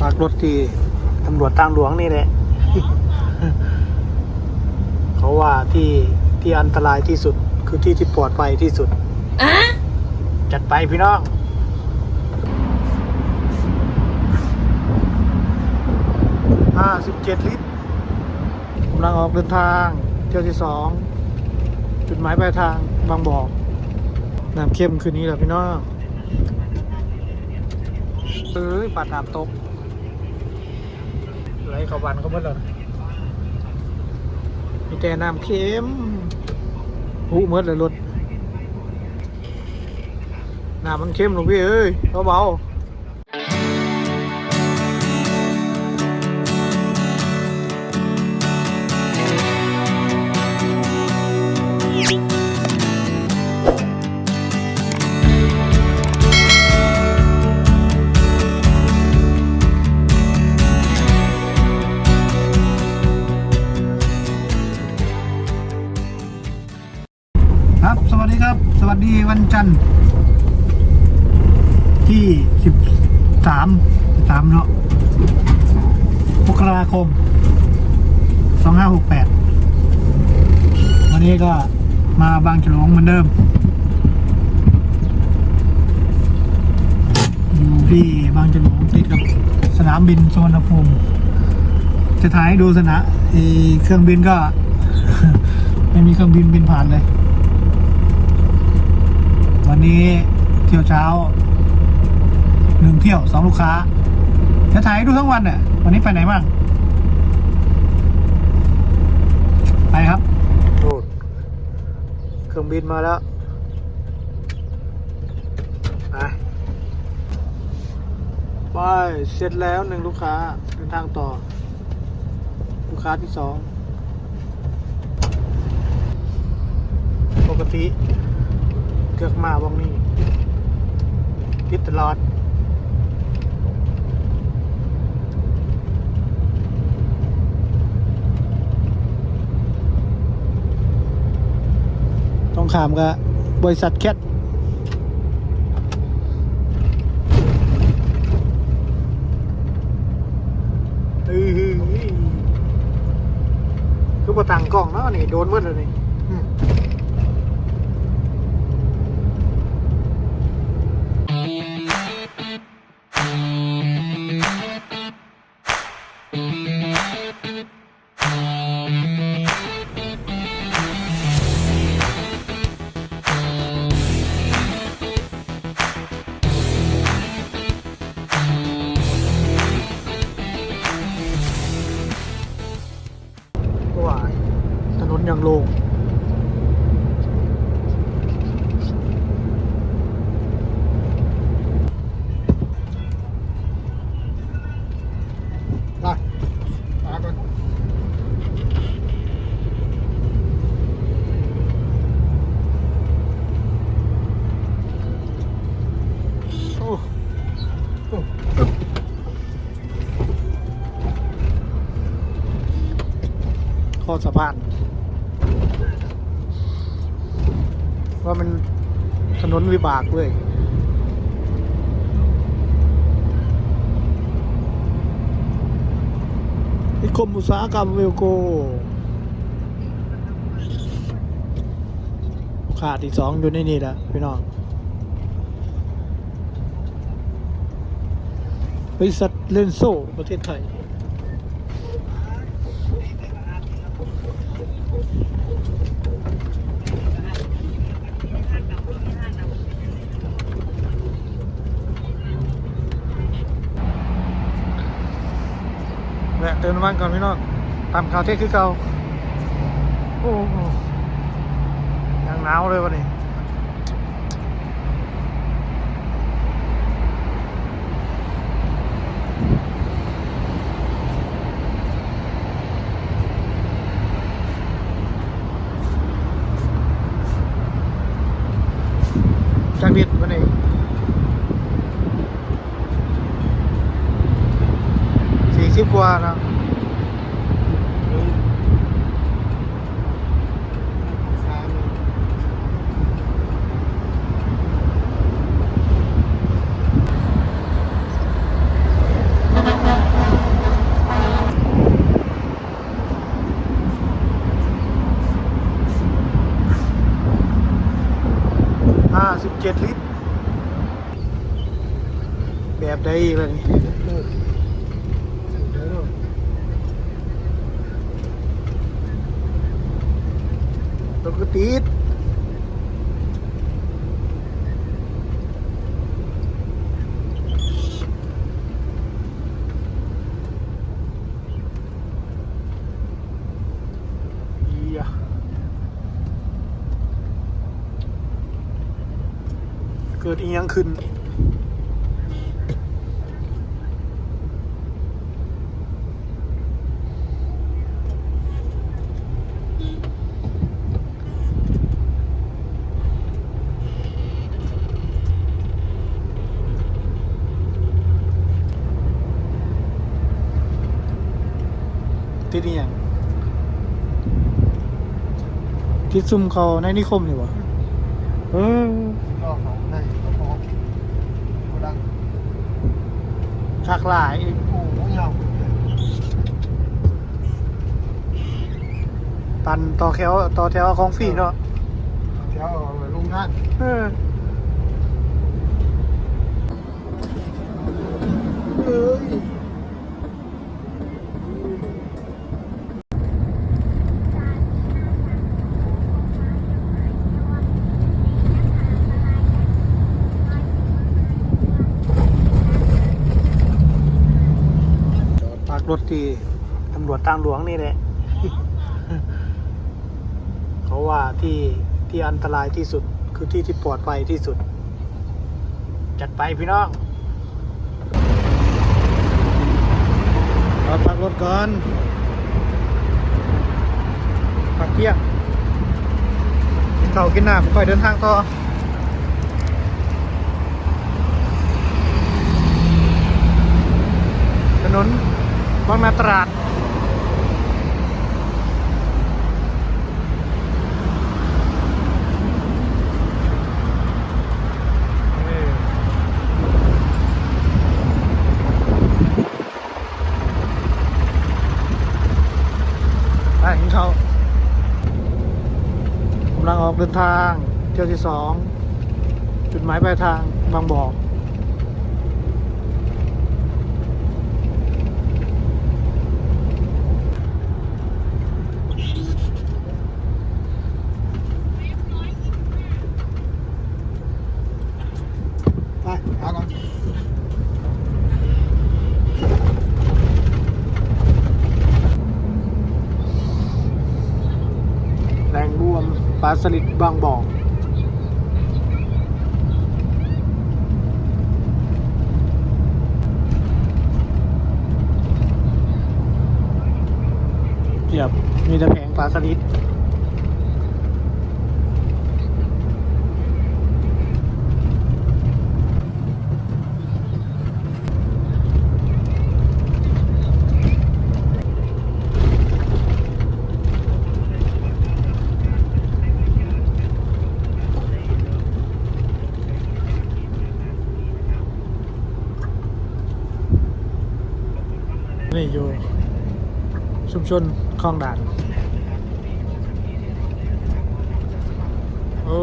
ปากรถที่ตำรวจทางหลวงนี่แหละ เขาว่าที่ที่อันตรายที่สุดคือที่ที่ปลอดภัยที่สุด จัดไปพี่น้องห้าสิบเจ็ดลิตรกำลังออกเดินทาง เที่ยวที่สอง จุดหมายปลายทางบางบ่อน้ำเข้มคืนนี้แหละพี่น้องเอ้ยปาดน้ำตก ไหลเข้าวันเขาเมื่อเลยมีแต่น้ำเค็มหูเมื่อเลยรถน้ำมันเค็มหลวงพี่เอ้ยเบาๆ คมสองห้าหกแปดวันนี้ก็มาบางฉลงเหมือนเดิม อยู่ที่บางฉลงติดกับสนามบินสุวรรณภูมิจะถ่ายให้ดูสนะเครื่องบินก็ ไม่มีเครื่องบินบินผ่านเลย วันนี้เที่ยวเช้าหนึ่งเที่ยวสองลูกค้าจะถ่ายให้ดูทั้งวันเนี่ยวันนี้ไปไหนบ้าง ไปครับโอ้เครื่องบินมาแล้วไปไปเสร็จแล้วหนึ่งลูกค้าเดินทางต่อ ลูกค้าที่สองปกติเกือกมาวังนี้พิดตลอด งขามกับบริษัทแคทคือมาตั้งกล้องเนาะนี่ โดนหมดเลยนี่ ถนนยังโล่งไปมาก่อนโอ้โอ้อึ๊บข้อสะพาน ว่ามันถนนวิบากเว้ยนิคมอุตสาหกรรมเวลโกขาดอีกสองอยู่ในนี่แหละพี่น้องบริษัทเลนโซประเทศไทย ละเติมน้ำมันก่อนพี่น้องตามข่าวเทศคือเก่าโอ้ยังหนาวเลยวันนี้ จากดิดวันนี้สี่สิบกว่านะ ห้าสิบเจ็ดลิตร แบบใดอีกเลยรถก็ติดเหี้ยเกิดอียังขึ้น ติดอีหยังติดซุ่มเขาในนิคมนี่วะเออก็ของในก็พอโกดังคักหลายโอ้โหยาวปันต่อแถวต่อแถวของฟรีเนาะแถวโรงงานเออเอ้ยจอดพักรถ ที่ตำรวจทางหลวงนี่แหละ เขาว่าที่ที่อันตรายที่สุดคือที่ที่ปลอดภัยที่สุด จัดไปพี่น้องรอพักรถก่อนพักเที่ยงกินข้าวกินน้ำค่อยเดินทางต่อถนน บางนาตราดไปกินข้ากำลังออกเดินทางเที่ยวที่สอง จุดหมายปลายทางบางบ่อ ไปหาก่อน แรงร่วมปลาสลิดบางบ่อเกียบมีแต่แผงปลาสลิด อยู่ชุมชนคลองด่าน โอ้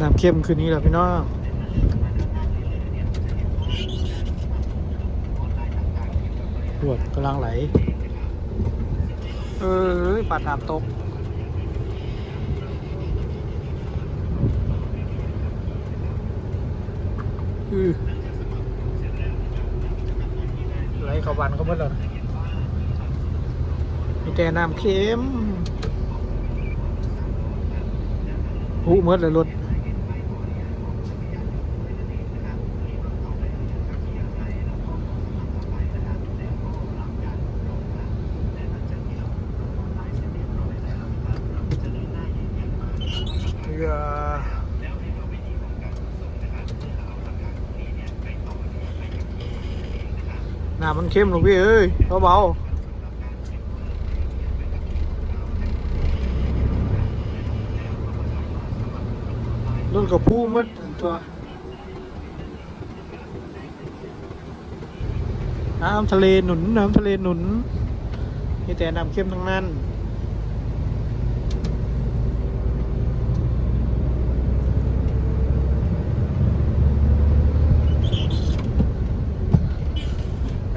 น้ำเข้มคืนนี้แหละพี่น้องรวดกำลังไหล เออปัดน้ำตกอือ ขาบันเขาเพิ่นแล้วนะมีแต่น้ำเค็มหูเมื่อเลยรถเรือ น้ำมันเข้มหรอกพี่เอ้ยเบาๆรถกับผู้มัดตัวน้ำทะเลหนุนน้ำทะเลหนุนมีแต่น้ำเข้มทั้งนั้น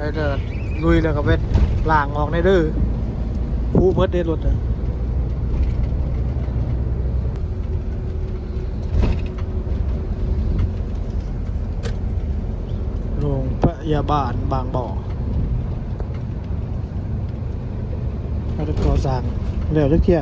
ไอ้เดินลุยแล้วก็เวทล่างออกในเด้อผู้เมิดเดรถอะโรงพยาบาลบางบ่อแล้วก็ก่อสร้างแล้วจักเที่ย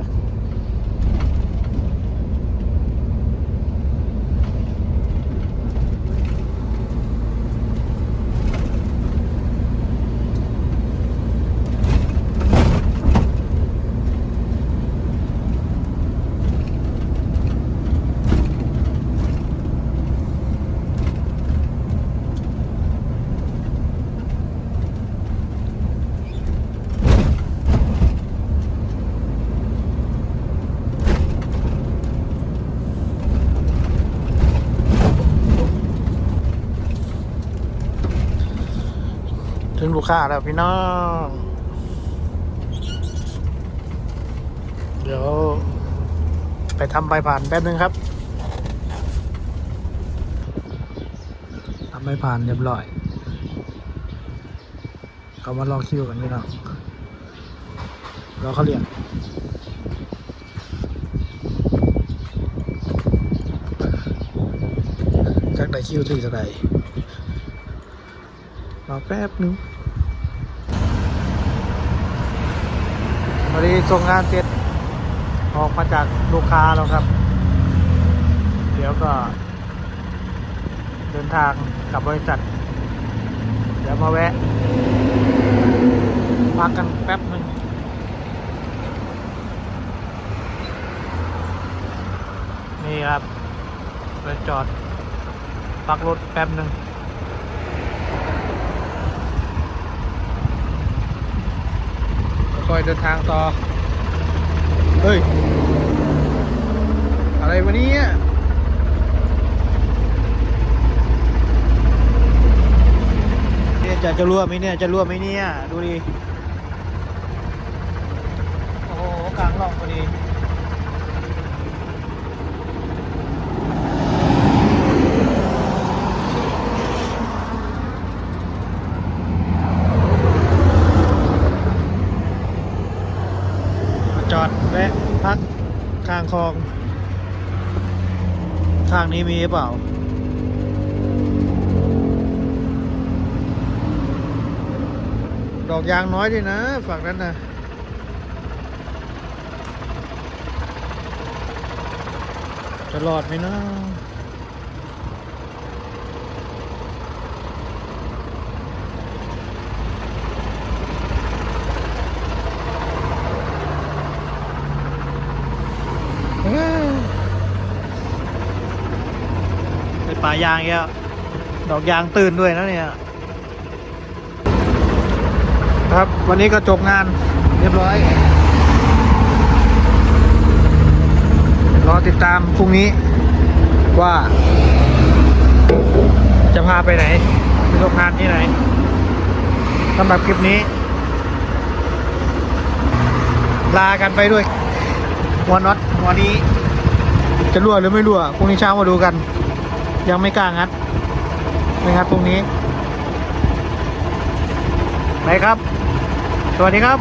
ค้าแล้วพี่น้อง เดี๋ยว ไปทำใบผ่านแป๊บนึงครับทำใบผ่านเรียบร้อยก็มารอคิวกันพี่น้องรอเขาเรียกจักได้คิวที่จะได้รอแป๊บนึง พอดีส่งงานเสร็จออกมาจากลูกค้าแล้วครับ เดี๋ยวก็เดินทางกลับบริษัท เดี๋ยวมาแวะพักกันแป๊บหนึ่งนี่ครับไปจอดพักรถแป๊บหนึ่งแล้ว ค่อยเดินทางต่อ เฮ้ย อะไรวะเนี่ยเนี่ยจะจะรั่วไหมเนี่ย จะรั่วไหมเนี่ย ดูดิ โอ้โหกลางร่องพอดี มาจอดแวะพักข้าง คลอง ทางนี้มีหรือเปล่า ดอกยางน้อยดีนะฝั่งนั้นนะจะรอดไหมนะเอ้ยในป่ายางเงี้ยดอกยางตื่นด้วยนะเนี่ย ครับวันนี้ก็จบงานเรียบร้อย รอติดตามพรุ่งนี้ว่า จะพาไปไหนไปทำงานที่ไหนสำหรับคลิปนี้ ลากันไปด้วยหัวน็อตหัวนี้ จะรั่วหรือไม่รั่วพรุ่งนี้เช้ามาดูกัน ยังไม่กล้างัดไม่งัดพรุ่งนี้ ไปครับ สวัสดีครับ